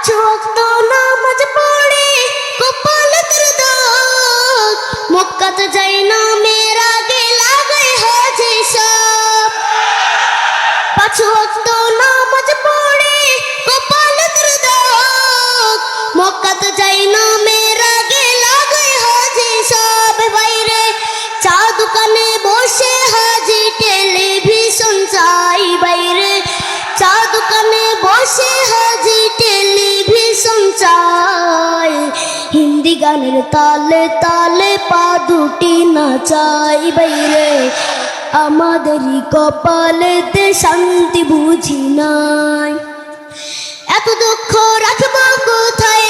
পাঁচ গানের তালে তালে পা দুটি নাচাই বাইরে। আমাদেরই কপালেতে শান্তি বুঝি নাই। এত দুঃখ রাখব কোথায়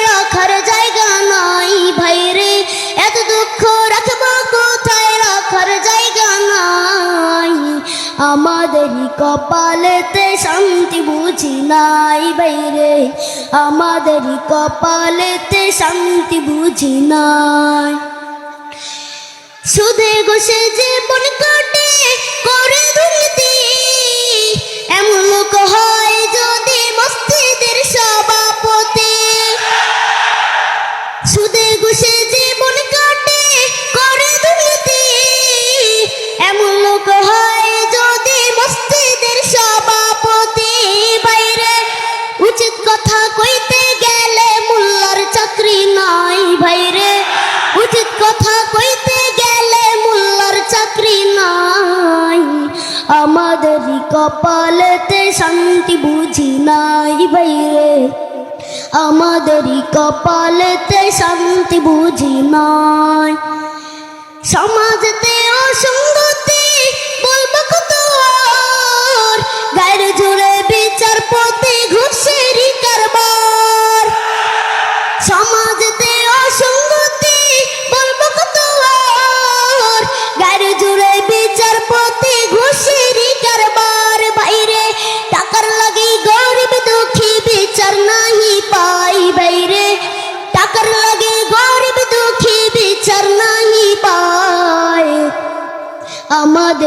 আমাদেরই কপালেতে শান্তি বুঝি নাই বাইরে। আমাদেরই কপালেতে শান্তি বুঝি নাই। সুদে গোসে জীবন কাটে করে দুর্নীতি নাই ভাইরে উচিত কথা কইতে গেলে মোল্লার চাকরি নাই। আমাদেরই কপালেতে শান্তি বুঝি নাই বাইরে আমাদেরই কপালেতে শান্তি বুঝি নাই। সমাজতে অসঙ্গতি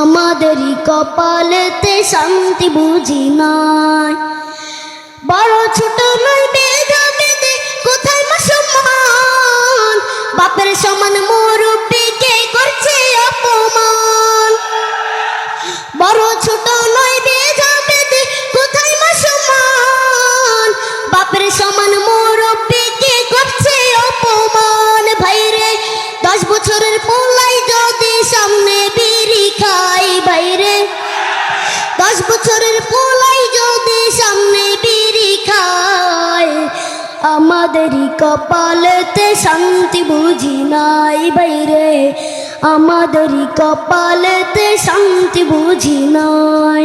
আমাদেরই কপালেতে শান্তি বুঝি নাই। বড় ছোট নয় বেদা কোথায় মা সম্মান? বাপের সমান মুরব্বীকে করছে অপমান। বড় ছোট নয় দশ বছরের পোলাই যদি সামনে বিড়ি খায় আমাদেরই কপালেতে শান্তি বুঝি নাই বাইরে। আমাদেরই কপালেতে শান্তি বুঝি নাই।